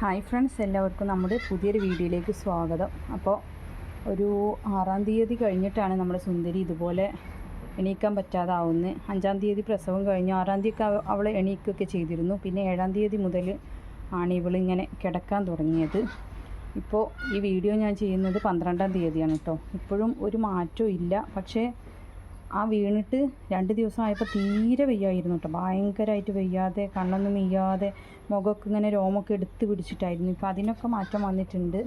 Hi friends എല്ലാവർക്കും നമ്മുടെ പുതിയൊരു വീഡിയോയിലേക്ക് സ്വാഗതം. അപ്പോൾ ഒരു ആറാം തീയതി കഴിഞ്ഞിട്ടാണ് നമ്മുടെ സുന്ദരി ഇതുപോലെ എണീക്കാൻ പറ്റാതാവുന്നത്. അഞ്ചാം തീയതി പ്രസവം കഴിഞ്ഞു. ആറാം തീയതി അവൾ എണീക്കുകയൊക്കെ ചെയ്തിരുന്നു. പിന്നെ ഏഴാം തീയതി മുതൽ ആണ് ഇവളിങ്ങനെ കിടക്കാൻ തുടങ്ങിയത്. ഇപ്പോൾ ഈ വീഡിയോ ഞാൻ ചെയ്യുന്നത് പന്ത്രണ്ടാം തീയതിയാണ് കേട്ടോ. ഇപ്പോഴും ഒരു മാറ്റവും ഇല്ല. പക്ഷേ ആ വീണിട്ട് രണ്ട് ദിവസമായപ്പോൾ തീരെ വെയ്യായിരുന്നു കേട്ടോ ഭയങ്കരമായിട്ട് വെയ്യാതെ കണ്ണൊന്നും വെയ്യാതെ മുഖമൊക്കെ ഇങ്ങനെ രോമൊക്കെ എടുത്ത് പിടിച്ചിട്ടായിരുന്നു. ഇപ്പോൾ അതിനൊക്കെ മാറ്റം വന്നിട്ടുണ്ട്.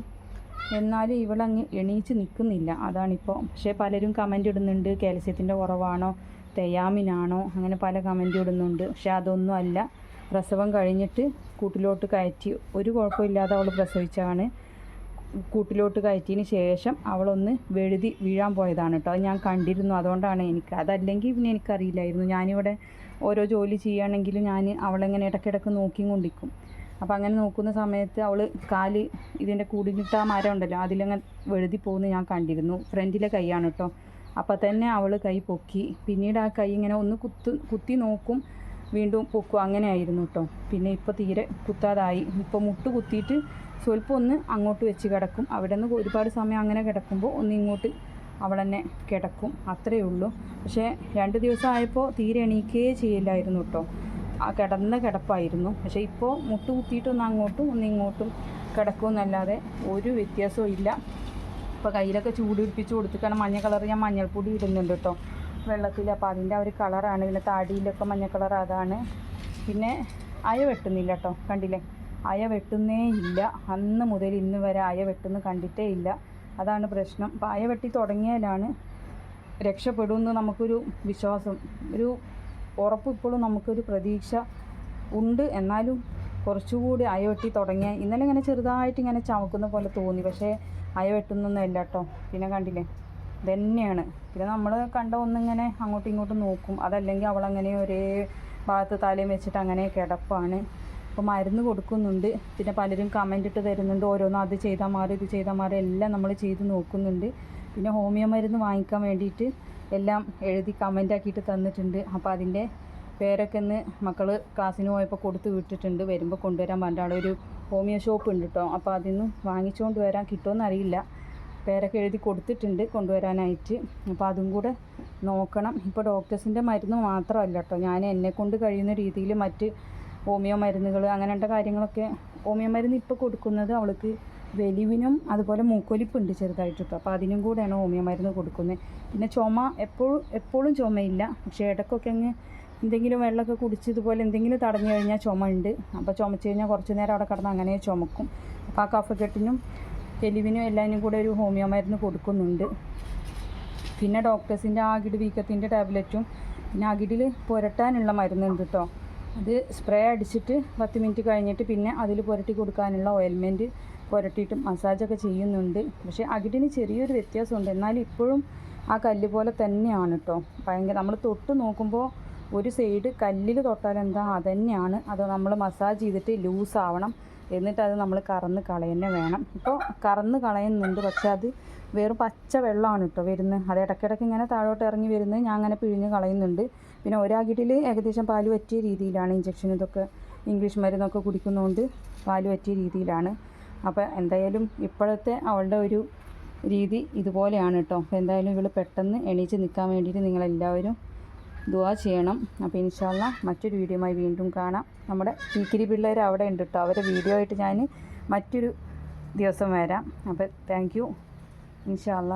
എന്നാലും ഇവളങ്ങ് എണീച്ച് നിൽക്കുന്നില്ല അതാണിപ്പോൾ പക്ഷേ പലരും കമന്റ് ഇടുന്നുണ്ട്. കാൽസ്യത്തിന്റെ കുറവാണോ? തെയ്യാമിനാണോ അങ്ങനെ പല കമന്റ് ഇടുന്നുണ്ട്. പക്ഷേ അതൊന്നും അല്ല. പ്രസവം കഴിഞ്ഞിട്ട് കൂട്ടിലോട്ട് കയറ്റി. ഒരു കുഴപ്പമില്ലാതെ അവൾ പ്രസവിച്ചാണ് കൂട്ടിലോട്ട് കയറ്റിയതിന് ശേഷം അവളൊന്ന് വെഴുതി വീഴാൻ പോയതാണ് കേട്ടോ. ഞാൻ കണ്ടിരുന്നു. അതുകൊണ്ടാണ് എനിക്ക് അതല്ലെങ്കിൽ പിന്നെ എനിക്കറിയില്ലായിരുന്നു. ഞാനിവിടെ ഓരോ ജോലി ചെയ്യുകയാണെങ്കിലും ഞാൻ അവളെങ്ങനെ ഇടയ്ക്കിടയ്ക്ക് നോക്കിയും കൊണ്ടിരിക്കും. അപ്പോൾ അങ്ങനെ നോക്കുന്ന സമയത്ത് അവൾ കാൽ ഇതിന്റെ കൂടിനിട്ട് മരം ഉണ്ടല്ലോ അതിലങ്ങനെ വെഴുതി പോകുന്നു ഞാൻ കണ്ടിരുന്നു. ഫ്രണ്ടിലെ കൈയാണ് കേട്ടോ. അപ്പോൾ തന്നെ അവൾ കൈ പൊക്കി. പിന്നീട് ആ കൈ ഇങ്ങനെ ഒന്ന് കുത്ത് കുത്തി നോക്കും. വീണ്ടും പൊക്കും. അങ്ങനെ ആയിരുന്നു കേട്ടോ പിന്നെ ഇപ്പോൾ തീരെ കുത്താതായി. ഇപ്പോൾ മുട്ട് കുത്തിയിട്ട് സ്വല്പം ഒന്ന് അങ്ങോട്ട് വെച്ച് കിടക്കും. അവിടെ നിന്ന് ഒരുപാട് സമയം അങ്ങനെ കിടക്കുമ്പോൾ ഒന്ന് ഇങ്ങോട്ട് അവൾ തന്നെ കിടക്കും. അത്രയേ ഉള്ളൂ. പക്ഷേ രണ്ട് ദിവസം ആയപ്പോൾ തീരെ എണീക്കേ ചെയ്യില്ലായിരുന്നു കേട്ടോ ആ കിടന്ന കിടപ്പായിരുന്നു. പക്ഷേ ഇപ്പോൾ മുട്ട് കുത്തിയിട്ടൊന്ന് അങ്ങോട്ടും ഒന്ന് ഇങ്ങോട്ടും കിടക്കുമെന്നല്ലാതെ ഒരു വ്യത്യാസവും ഇല്ല. ഇപ്പോൾ കയ്യിലൊക്കെ ചൂട് പിടിപ്പിച്ച് കൊടുത്തിട്ടാണ് മഞ്ഞ കളർ ഞാൻ മഞ്ഞൾപ്പൊടി ഇടുന്നുണ്ട് കേട്ടോ വെള്ളത്തിൽ. അപ്പോൾ അതിന്റെ ഒരു കളറാണ്. പിന്നെ താടിയിലൊക്കെ മഞ്ഞ കളർ അതാണ്. പിന്നെ അയ വെട്ടുന്നില്ല കേട്ടോ കണ്ടില്ലേ? അയ വെട്ടുന്നേ ഇല്ല. അന്ന് മുതൽ ഇന്ന് വരെ അയ വെട്ടുന്ന കണ്ടിട്ടേ ഇല്ല. അതാണ് പ്രശ്നം. അപ്പോൾ അയ വെട്ടി തുടങ്ങിയാലാണ് രക്ഷപ്പെടുമെന്ന് നമുക്കൊരു വിശ്വാസം. ഒരു ഉറപ്പ് ഇപ്പോഴും നമുക്കൊരു പ്രതീക്ഷ ഉണ്ട്. എന്നാലും കുറച്ചുകൂടി അയ വെട്ടി തുടങ്ങിയ ഇന്നലെ ഇങ്ങനെ ചെറുതായിട്ട് ഇങ്ങനെ ചമക്കുന്ന പോലെ തോന്നി. പക്ഷേ അയ വെട്ടുന്നൊന്നും അല്ല കേട്ടോ പിന്നെ കണ്ടില്ലേ? ഇതന്നെയാണ്. പിന്നെ നമ്മൾ കണ്ട ഒന്നിങ്ങനെ അങ്ങോട്ടും ഇങ്ങോട്ടും നോക്കും. അതല്ലെങ്കിൽ അവളങ്ങനെ ഒരേ ഭാഗത്ത് തലയും വെച്ചിട്ട് അങ്ങനെ കിടപ്പാണ്. അപ്പോൾ മരുന്ന് കൊടുക്കുന്നുണ്ട്. പിന്നെ പലരും കമന്റ് ഇട്ട് തരുന്നുണ്ട്. ഓരോന്നും അത് ചെയ്താൽ മാറി ഇത് ചെയ്താൽ മാറി എല്ലാം നമ്മൾ ചെയ്ത് നോക്കുന്നുണ്ട്. പിന്നെ ഹോമിയോ മരുന്ന് വാങ്ങിക്കാൻ വേണ്ടിയിട്ട് എല്ലാം എഴുതി കമന്റ് ആക്കിയിട്ട് തന്നിട്ടുണ്ട്. അപ്പോൾ അതിന്റെ പേരൊക്കെ ഇന്ന് മക്കൾ ക്ലാസ്സിന് പോയപ്പോൾ കൊടുത്ത് വിട്ടിട്ടുണ്ട്. വരുമ്പോൾ കൊണ്ടുവരാൻ പറഞ്ഞ ഒരു ഹോമിയോ ഷോപ്പ് ഉണ്ട് കേട്ടോ അപ്പോൾ അതിൽ നിന്ന് വാങ്ങിച്ചുകൊണ്ട് വരാൻ കിട്ടുമെന്ന് അറിയില്ല പേരൊക്കെ എഴുതി കൊടുത്തിട്ടുണ്ട് കൊണ്ടുവരാനായിട്ട്. അപ്പോൾ അതും കൂടെ നോക്കണം. ഇപ്പോൾ ഡോക്ടേഴ്സിന്റെ മരുന്ന് മാത്രമല്ല കേട്ടോ. ഞാൻ എന്നെ കൊണ്ട് കഴിയുന്ന രീതിയിൽ മറ്റ് ഹോമിയോ മരുന്നുകൾ അങ്ങനെയുള്ള കാര്യങ്ങളൊക്കെ ഹോമിയോ മരുന്ന് ഇപ്പോൾ കൊടുക്കുന്നത് അവൾക്ക് വെലിവിനും അതുപോലെ മൂക്കൊലിപ്പുണ്ട് ചെറുതായിട്ട് കേട്ടോ. അപ്പോൾ അതിനും കൂടെയാണ് ഹോമിയോ മരുന്ന് കൊടുക്കുന്നത്. പിന്നെ ചുമ എപ്പോഴും എപ്പോഴും ചുമയില്ല. പക്ഷേ ഇടയ്ക്കൊക്കെ അങ്ങ് എന്തെങ്കിലും വെള്ളമൊക്കെ കുടിച്ച് ഇതുപോലെ എന്തെങ്കിലും തടഞ്ഞു കഴിഞ്ഞാൽ ചുമ ഉണ്ട്. അപ്പോൾ ചുമച്ച് കഴിഞ്ഞാൽ കുറച്ച് നേരം അവിടെ കിടന്ന് അങ്ങനെ ചുമക്കും. അപ്പോൾ ആ കഫക്കെട്ടിനും എലിവിനും എല്ലാത്തിനും കൂടെ ഒരു ഹോമിയോ മരുന്ന് കൊടുക്കുന്നുണ്ട്. പിന്നെ ഡോക്ടേഴ്സിന്റെ ആകിട് വീക്കത്തിന്റെ ടാബ്ലറ്റും പിന്നെ അകിടിൽ പുരട്ടാനുള്ള മരുന്നുണ്ട് കേട്ടോ അത് സ്പ്രേ അടിച്ചിട്ട് പത്ത് മിനിറ്റ് കഴിഞ്ഞിട്ട് പിന്നെ അതിൽ പുരട്ടി കൊടുക്കാനുള്ള ഓയിൽമെന്റ് പുരട്ടിയിട്ട് മസാജൊക്കെ ചെയ്യുന്നുണ്ട്. പക്ഷേ അകിടിന് ചെറിയൊരു വ്യത്യാസമുണ്ട്. എന്നാലും ഇപ്പോഴും ആ കല്ല് പോലെ തന്നെയാണ് കേട്ടോ ഭയങ്കര നമ്മൾ തൊട്ട് നോക്കുമ്പോൾ ഒരു സൈഡ് കല്ലിൽ തൊട്ടാൽ എന്താ അതന്നെയാണ്. അത് നമ്മൾ മസാജ് ചെയ്തിട്ട് ലൂസ് ആവണം എന്നിട്ട് അത് നമ്മൾ കറന്ന് കളയന്നെ വേണം. ഇപ്പോൾ കറന്ന് കളയുന്നുണ്ട്. പക്ഷെ അത് വെറും പച്ച വെള്ളമാണ് കേട്ടോ വരുന്നത് അത് ഇടയ്ക്കിടയ്ക്ക് ഇങ്ങനെ താഴോട്ട് ഇറങ്ങി വരുന്നത് ഞാൻ അങ്ങനെ പിഴിഞ്ഞ് കളയുന്നുണ്ട്. പിന്നെ ഒരാകിട്ടിൽ ഏകദേശം പാൽ പറ്റിയ രീതിയിലാണ് ഇഞ്ചക്ഷൻ ഇതൊക്കെ ഇംഗ്ലീഷ് മരുന്നൊക്കെ കുടിക്കുന്നതുകൊണ്ട് പാൽ പറ്റിയ രീതിയിലാണ്. അപ്പോൾ എന്തായാലും ഇപ്പോഴത്തെ അവളുടെ ഒരു രീതി ഇതുപോലെയാണ് കേട്ടോ. അപ്പോൾ എന്തായാലും ഇവൾ പെട്ടെന്ന് എണീച്ച് നിൽക്കാൻ വേണ്ടിയിട്ട് നിങ്ങളെല്ലാവരും ദുവാ ചെയ്യണം. അപ്പോൾ ഇൻഷാല്ല മറ്റൊരു വീഡിയോയുമായി വീണ്ടും കാണാം. നമ്മുടെ ടീക്കിരി പിള്ളേർ അവിടെ ഉണ്ട് കേട്ടോ അവരെ വീഡിയോ ആയിട്ട് ഞാൻ മറ്റൊരു ദിവസം വരാം. അപ്പോൾ താങ്ക് യു. ഇൻഷാല്ല